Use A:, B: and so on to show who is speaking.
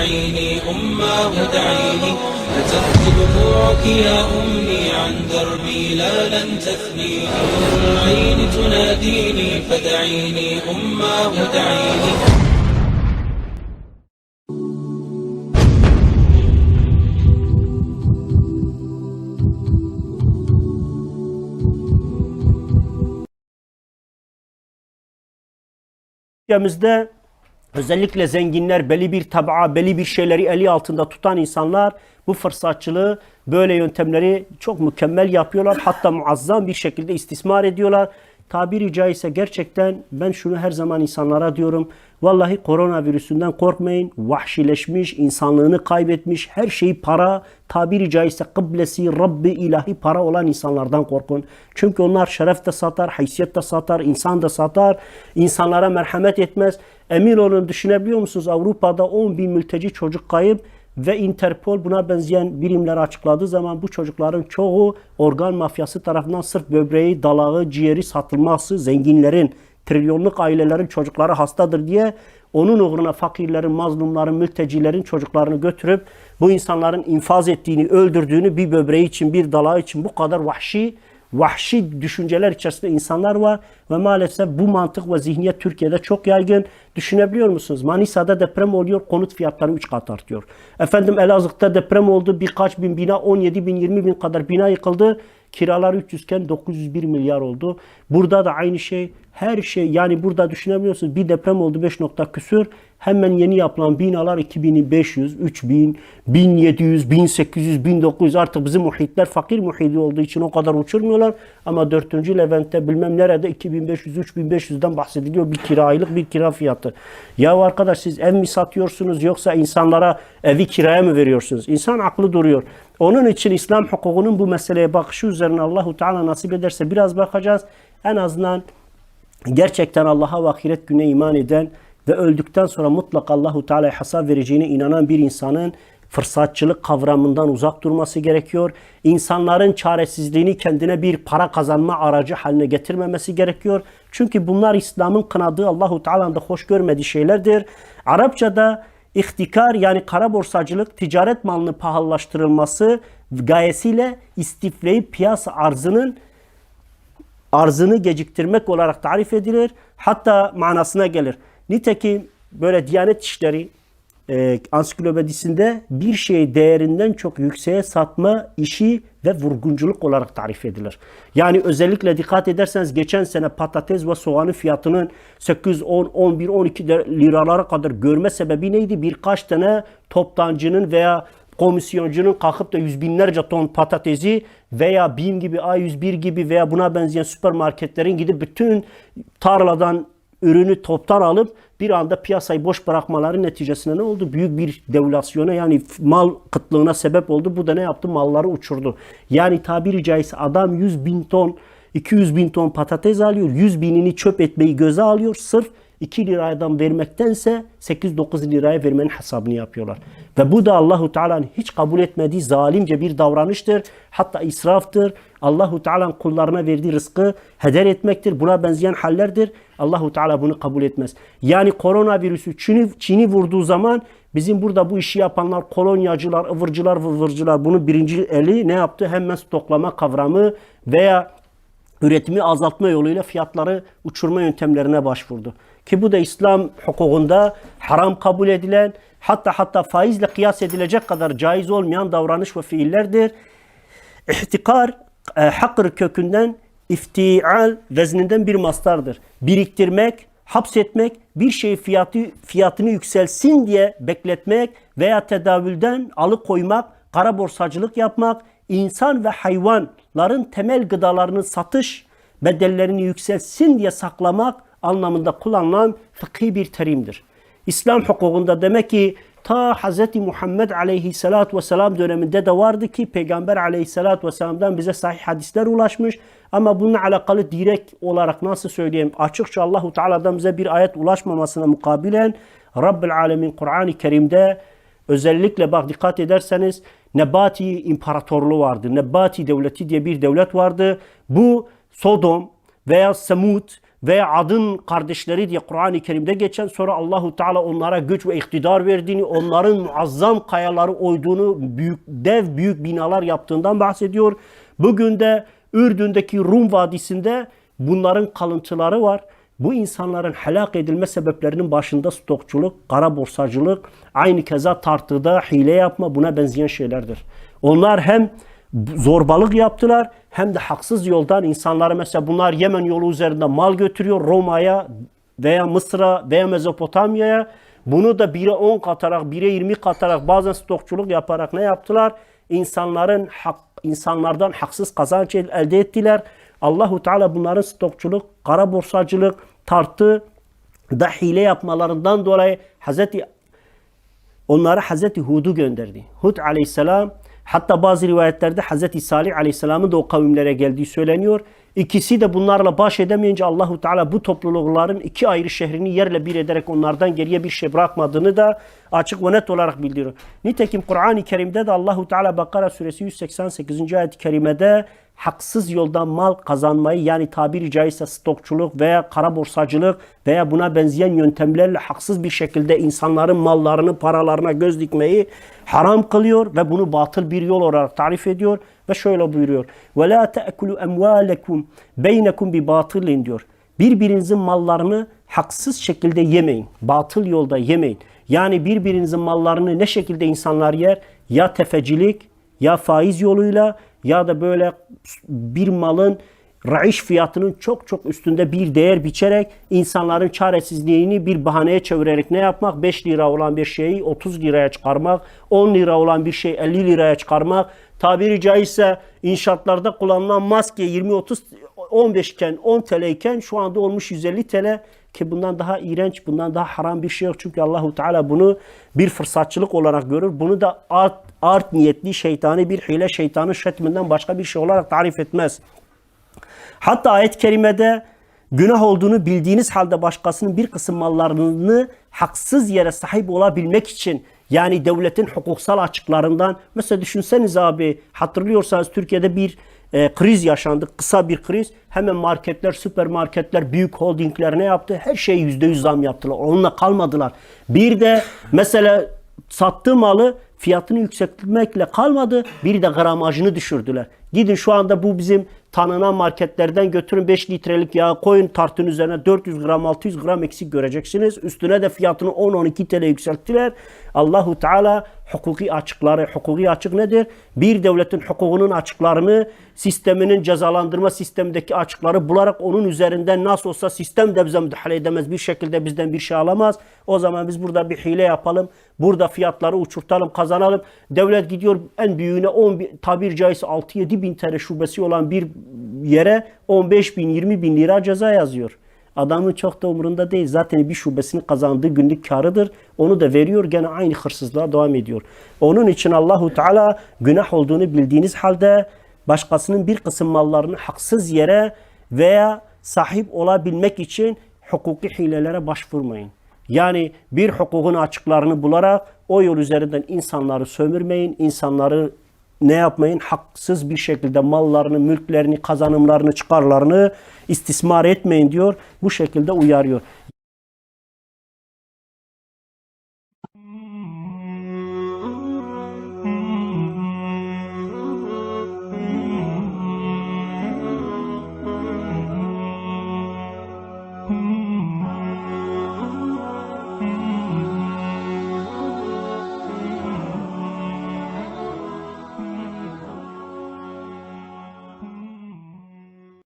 A: دعيني أماه دعيني. فتبكي دموعك يا أمي عن دربي لا لن تثنيني. العين تناديني فدعيني أماه دعيني.
B: Ülkemizde özellikle zenginler, belli bir tabağa, belli bir şeyleri eli altında tutan insanlar bu fırsatçılığı, böyle yöntemleri çok mükemmel yapıyorlar. Hatta muazzam bir şekilde istismar ediyorlar. Tabiri caizse gerçekten ben şunu her zaman insanlara diyorum. Vallahi koronavirüsünden korkmayın. Vahşileşmiş, insanlığını kaybetmiş, her şeyi para, tabiri caizse kıblesi, Rabbi, ilahi para olan insanlardan korkun. Çünkü onlar şeref de satar, haysiyet de satar, insan da satar, insanlara merhamet etmez. Emin olun düşünebiliyor musunuz? Avrupa'da 10 bin mülteci çocuk kayıp ve Interpol buna benzeyen birimler açıkladığı zaman bu çocukların çoğu organ mafyası tarafından sırf böbreği, dalağı, ciğeri satılması, zenginlerin, trilyonluk ailelerin çocukları hastadır diye onun uğruna fakirlerin, mazlumların, mültecilerin çocuklarını götürüp bu insanların infaz ettiğini, öldürdüğünü bir böbreği için, bir dalağı için bu kadar vahşi vahşi düşünceler içerisinde insanlar var ve maalesef bu mantık ve zihniyet Türkiye'de çok yaygın. Düşünebiliyor musunuz? Manisa'da deprem oluyor, konut fiyatları 3 kat artıyor. Efendim Elazığ'da deprem oldu, birkaç bin bina, 17 bin, 20 bin kadar bina yıkıldı. Kiralar 300 iken 901 milyar oldu. Burada da aynı şey. Her şey yani burada düşünebiliyorsunuz bir deprem oldu 5 nokta küsür. Hemen yeni yapılan binalar 2500, 3000, 1700, 1800, 1900 artık bizim muhitler fakir muhidi olduğu için o kadar uçurmuyorlar. Ama 4. Levent'te bilmem nerede 2500, 3500'den bahsediliyor bir kira aylık bir kira fiyatı. Ya arkadaş siz ev mi satıyorsunuz yoksa insanlara evi kiraya mı veriyorsunuz? İnsan aklı duruyor. Onun için İslam hukukunun bu meseleye bakışı üzerine Allahu Teala nasip ederse biraz bakacağız. En azından gerçekten Allah'a ve ahiret güne iman eden ve öldükten sonra mutlak Allahu Teala'ya hesap vereceğine inanan bir insanın fırsatçılık kavramından uzak durması gerekiyor. İnsanların çaresizliğini kendine bir para kazanma aracı haline getirmemesi gerekiyor. Çünkü bunlar İslam'ın kınadığı Allahu Teala'nın da hoş görmediği şeylerdir. Arapçada ihtikar yani kara borsacılık ticaret malını pahalılaştırılması gayesiyle istifleyip piyasa arzının arzını geciktirmek olarak tarif edilir. Hatta manasına gelir. Nitekim böyle Diyanet İşleri e, ansiklopedisinde bir şeyi değerinden çok yükseğe satma işi ve vurgunculuk olarak tarif edilir. Yani özellikle dikkat ederseniz geçen sene patates ve soğanın fiyatının 8, 10, 11, 12 liralara kadar görme sebebi neydi? Birkaç tane toptancının veya komisyoncunun kalkıp da yüz binlerce ton patatesi veya BİM gibi, A101 gibi veya buna benzeyen süpermarketlerin gidip bütün tarladan ürünü toptan alıp bir anda piyasayı boş bırakmaları neticesinde ne oldu? Büyük bir devülasyona yani mal kıtlığına sebep oldu. Bu da ne yaptı? Malları uçurdu. Yani tabiri caizse adam 100 bin ton 200 bin ton patates alıyor. 100 binini çöp etmeyi göze alıyor. Sırf 2 liradan vermektense 8-9 liraya vermenin hesabını yapıyorlar. Ve bu da Allahu Teala'nın hiç kabul etmediği zalimce bir davranıştır. Hatta israftır. Allahu Teala'nın kullarına verdiği rızkı heder etmektir. Buna benzeyen hallerdir. Allahu Teala bunu kabul etmez. Yani koronavirüsü Çin'i, Çin'i vurduğu zaman bizim burada bu işi yapanlar kolonyacılar, ıvırcılar, vıvırcılar bunu birinci eli ne yaptı? Hemen stoklama kavramı veya üretimi azaltma yoluyla fiyatları uçurma yöntemlerine başvurdu. Ki bu da İslam hukukunda haram kabul edilen hatta hatta faizle kıyas edilecek kadar caiz olmayan davranış ve fiillerdir. İhtikar e, hakır kökünden iftial vezninden bir mastardır. Biriktirmek, hapsetmek, bir şey fiyatı fiyatını yükselsin diye bekletmek veya tedavülden alıkoymak, kara borsacılık yapmak, insan ve hayvanların temel gıdalarını satış bedellerini yükselsin diye saklamak anlamında kullanılan fıkhi bir terimdir. İslam hukukunda demek ki ta Hz. Muhammed aleyhissalatü vesselam döneminde de vardı ki Peygamber aleyhissalatü vesselam'dan bize sahih hadisler ulaşmış. Ama bununla alakalı direkt olarak nasıl söyleyeyim açıkça Allahu Teala'dan bize bir ayet ulaşmamasına mukabilen Rabbül Alemin Kur'an-ı Kerim'de özellikle bak dikkat ederseniz Nebati İmparatorluğu vardı. Nebati Devleti diye bir devlet vardı. Bu Sodom veya Semud veya adın kardeşleri diye Kur'an-ı Kerim'de geçen sonra Allahu Teala onlara güç ve iktidar verdiğini, onların muazzam kayaları oyduğunu, büyük dev büyük binalar yaptığından bahsediyor. Bugün de Ürdün'deki Rum Vadisi'nde bunların kalıntıları var. Bu insanların helak edilme sebeplerinin başında stokçuluk, kara borsacılık, aynı keza tartıda hile yapma buna benzeyen şeylerdir. Onlar hem zorbalık yaptılar hem de haksız yoldan insanlara mesela bunlar Yemen yolu üzerinde mal götürüyor Roma'ya veya Mısır'a veya Mezopotamya'ya. Bunu da 1'e 10 katarak, 1'e 20 katarak bazen stokçuluk yaparak ne yaptılar? İnsanların hak, insanlardan haksız kazanç elde ettiler. Allahu Teala bunların stokçuluk, kara borsacılık, tartı da hile yapmalarından dolayı Hazreti onlara Hazreti Hud'u gönderdi. Hud aleyhisselam hatta bazı rivayetlerde Hazreti Salih aleyhisselamın da o kavimlere geldiği söyleniyor. İkisi de bunlarla baş edemeyince Allahu Teala bu toplulukların iki ayrı şehrini yerle bir ederek onlardan geriye bir şey bırakmadığını da açık ve net olarak bildiriyor. Nitekim Kur'an-ı Kerim'de de Allahu Teala Bakara suresi 188. ayet-i kerimede haksız yoldan mal kazanmayı yani tabiri caizse stokçuluk veya kara borsacılık veya buna benzeyen yöntemlerle haksız bir şekilde insanların mallarını, paralarına göz dikmeyi haram kılıyor ve bunu batıl bir yol olarak tarif ediyor ve şöyle buyuruyor. Ve la ta'kulu emvalekum beynekum bi batilin diyor. Birbirinizin mallarını haksız şekilde yemeyin. Batıl yolda yemeyin. Yani birbirinizin mallarını ne şekilde insanlar yer? Ya tefecilik, ya faiz yoluyla ya da böyle bir malın raiş fiyatının çok çok üstünde bir değer biçerek insanların çaresizliğini bir bahaneye çevirerek ne yapmak? 5 lira olan bir şeyi 30 liraya çıkarmak, 10 lira olan bir şeyi 50 liraya çıkarmak, tabiri caizse inşaatlarda kullanılan maske 20-30 15 iken 10 TL iken şu anda olmuş 150 TL ki bundan daha iğrenç, bundan daha haram bir şey yok. Çünkü Allahu Teala bunu bir fırsatçılık olarak görür. Bunu da art, art niyetli şeytani bir hile şeytanın şetminden başka bir şey olarak tarif etmez. Hatta ayet-i kerimede günah olduğunu bildiğiniz halde başkasının bir kısım mallarını haksız yere sahip olabilmek için yani devletin hukuksal açıklarından mesela düşünseniz abi hatırlıyorsanız Türkiye'de bir e, kriz yaşandı. Kısa bir kriz. Hemen marketler, süpermarketler, büyük holdingler ne yaptı? Her şeye yüzde yüz zam yaptılar. Onunla kalmadılar. Bir de mesela sattığı malı fiyatını yükseltmekle kalmadı. Bir de gramajını düşürdüler. Gidin şu anda bu bizim tanınan marketlerden götürün 5 litrelik yağ koyun tartın üzerine 400 gram 600 gram eksik göreceksiniz. Üstüne de fiyatını 10-12 TL yükselttiler. Allahu Teala hukuki açıkları, hukuki açık nedir? Bir devletin hukukunun açıklarını, sisteminin cezalandırma sistemindeki açıkları bularak onun üzerinden nasıl olsa sistem de bize müdahale edemez. Bir şekilde bizden bir şey alamaz. O zaman biz burada bir hile yapalım. Burada fiyatları uçurtalım, kazanalım. Devlet gidiyor en büyüğüne 10 bin, tabir caizse 6-7 bin TL şubesi olan bir yere 15 bin, 20 bin lira ceza yazıyor. Adamın çok da umurunda değil. Zaten bir şubesini kazandığı günlük karıdır. Onu da veriyor gene aynı hırsızlığa devam ediyor. Onun için Allahu Teala günah olduğunu bildiğiniz halde başkasının bir kısım mallarını haksız yere veya sahip olabilmek için hukuki hilelere başvurmayın. Yani bir hukukun açıklarını bularak o yol üzerinden insanları sömürmeyin, insanları ne yapmayın? Haksız bir şekilde mallarını, mülklerini, kazanımlarını, çıkarlarını istismar etmeyin diyor. Bu şekilde uyarıyor.